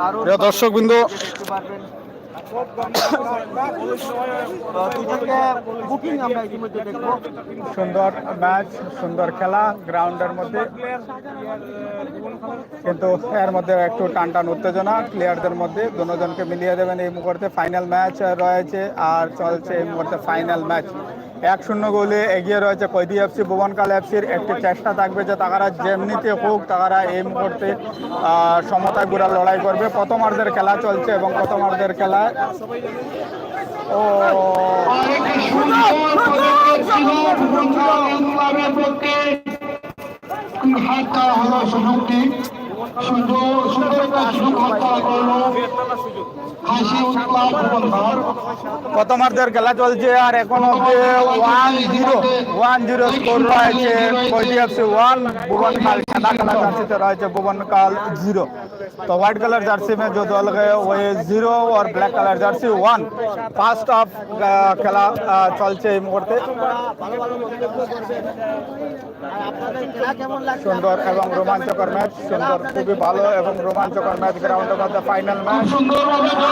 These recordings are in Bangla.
প্রিয় দর্শক বিন্দু বুকিং আমরা ইতিমধ্যে দেখব। সুন্দর ম্যাচ সুন্দর খেলা গ্রাউন্ডের মধ্যে। কিন্তু এর মধ্যে একটু টান টান উত্তেজনা প্লেয়ারদের মধ্যে। দুজনকে মিলিয়ে দেবেন এই মুহূর্তে। ফাইনাল ম্যাচ রয়েছে আর চলছে এই মুহূর্তে ফাইনাল ম্যাচ এক শূন্য গোলে এগিয়ে রয়েছে কৈদি এফসি ভুবনকাল এফসির একটি চেষ্টা থাকবে যে তারা যেমনিতে হোক তারা এই মুহূর্তে সমতা গুড়া লড়াই করবে। প্রথমার্ধের খেলা চলছে এবং প্রথমার্ধের খেলায় ও সুযোগ প্রথমার্ধের খেলা চলছে আর এখন অব্দি one zero one zero score রয়েছে এফসি ওয়ান भुवनकाल सादा कलर जर्सी से रहे भुवनकाल जीरो तो व्हाइट कलर जर्सी में जो दल गए वो ये जीरो और black colour jersey one first of খেলা আহ, চলছে এই মুহূর্তে আপনাদের খেলা কেমন লাগছে সুন্দর এবং রোমাঞ্চকর ম্যাচ সুন্দর খুবই ভালো এবং রোমাঞ্চকর ম্যাচ গ্রাউন্ডের মধ্যে ফাইনাল ম্যাচ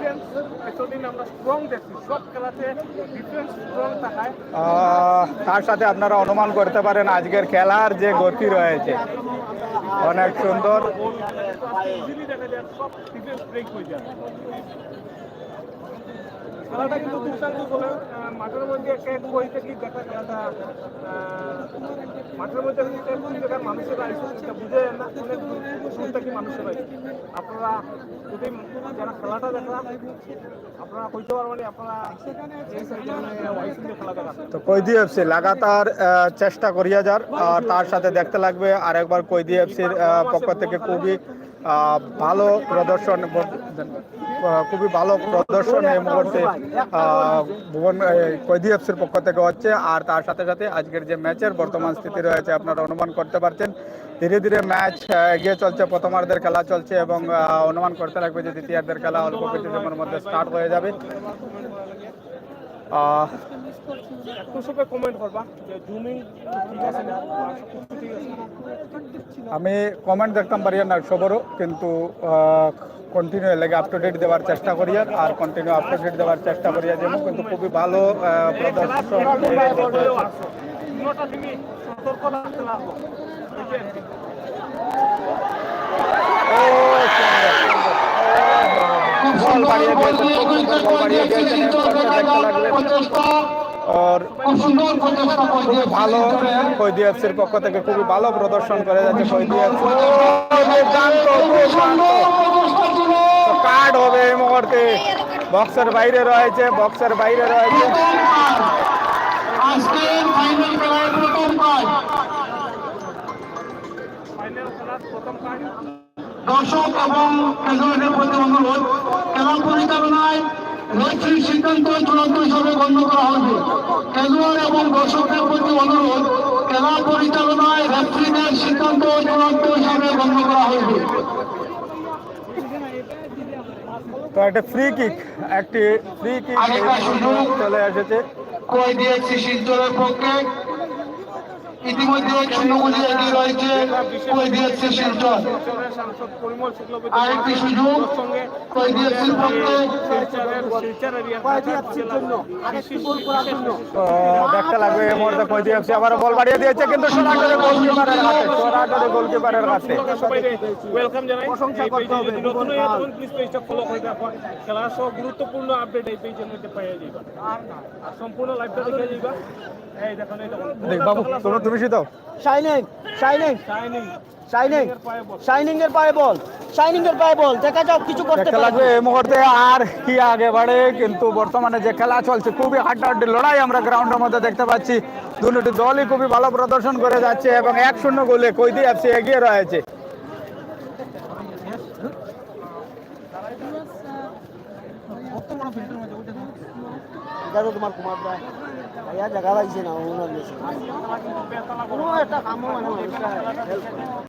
একটি সুন্দর সুযোগ হাততাড়া করল কৈদি এফসি শিলচর ডিফেন্স এতদিন আমরা স্ট্রং দেখছি। সব খেলাতে ডিফেন্স স্ট্রং থাকায়। তার সাথে আপনারা অনুমান করতে পারেন আজকের খেলার যে গতি রয়েছে। অনেক সুন্দর ইজিলি দেখা যায় সব ডিফেন্স ব্রেক হয়ে যায় খেলাটা কিন্তু দুর্দান্ত মাঠের মধ্যে একটা এক বইতে কি দেখা খেলাটা মাঠের মধ্যে মানুষেরা বুঝে না থেকে আইসে। আপনারা যদি যারা খেলাটা দেখলাম, আপনারা কইতে পারবেন আপনারা দেখা তো এফসি লাগাতার চেষ্টা করিয়া যার, আর তার সাথে দেখতে লাগবে আরেকবার কৈদি এফসির পক্ষ থেকে খুবই ভালো প্রদর্শন খুবই ভালো প্রদর্শন এই মুহূর্তে ভুবন এই কৈদি এফসির পক্ষ থেকে হচ্ছে। আর তার সাথে সাথে আজকের যে ম্যাচের বর্তমান স্থিতি রয়েছে আপনারা অনুমান করতে পারছেন। ধীরে ধীরে ম্যাচ এগিয়ে চলছে প্রথমার্ধের খেলা চলছে এবং অনুমান করতে লাগবে যে দ্বিতীয়ার্ধের খেলা অল্প কিছু সময়ের মধ্যে স্টার্ট হয়ে যাবে। আমি কমেন্ট দেখতাম পারি না সবরও কিন্তু কন্টিনিউ লেগে আপ টু ডেট দেওয়ার চেষ্টা করি আর কন্টিনিউ আপ টু ডেট দেওয়ার চেষ্টা করি যেমন কিন্তু খুবই ভালো প্রদর্শন। আর খুবই ভালো কৈদি এফসির পক্ষ থেকে খুবই ভালো প্রদর্শন করে যাচ্ছে কৈদি এফসি দুর্দান্ত দুর্দান্ত কার্ড এই বক্সের বাইরে রয়েছে, বক্সের বাইরে রয়েছে। দর্শক এবং খেলোয়াড়দের প্রতি অনুরোধ, খেলা পরিচালনায় রেফারির সিদ্ধান্ত চূড়ান্ত হিসাবে গণ্য করা হবে খেলোয়াড় এবং দর্শকদের প্রতি অনুরোধ, খেলা পরিচালনায় রেফারিদের সিদ্ধান্ত চূড়ান্ত হিসাবে গণ্য করা হবে তো একটা ফ্রি কিক একটি ফ্রি কিক। চলে এসেছে কয়ে দিয়েছে শিলচরের পক্ষে ইতিমধ্যে এগিয়ে রয়েছে দিয়েছে শিলচর? আরেকটি সুযোগ দিয়েছে লাগবে এই মুহূর্তে আবার বল বাড়িয়ে দিয়েছে কিন্তু সরাসরি গোলকিপারের হাতে সরাসরি গোলকিপারের হাতে। ওয়েলকাম জানাই প্রশংসা করতে হবে, নতুন ভুবনকাল। প্লিজ পেজটা ফলো করে রাখুন খেলার সব গুরুত্বপূর্ণ আপডেট এই পেজের মধ্যে আর সম্পূর্ণ লাইভটা দেখে যাইবা। এই দেখুন এই দেখুন দেখ বাবু তুমি তুমি দাও। শাইনিং শাইনিং শাইনিং শাইনিং এর পায়ে বল শাইনিং এর পায়ে বল। শাইনিং এর পায়ে বল দেখা যাক কিছু করতে লাগবে এই মুহূর্তে আর কি আগে বাড়ে কিন্তু বর্তমানে যে খেলা চলছে খুবই হাড্ডাহাড্ডি লড়াই আমরা গ্রাউন্ডের মধ্যে দেখতে পাচ্ছি। দুটি দলই খুবই ভালো প্রদর্শন করে যাচ্ছে এবং এক শূন্য গোলে কৈদি এফসি এগিয়ে রয়েছে। এটা তো তোমার কুমার দা ভাইয়া, জায়গা পাইছে না ওনার বেশি কোনো একটা কামও মানে।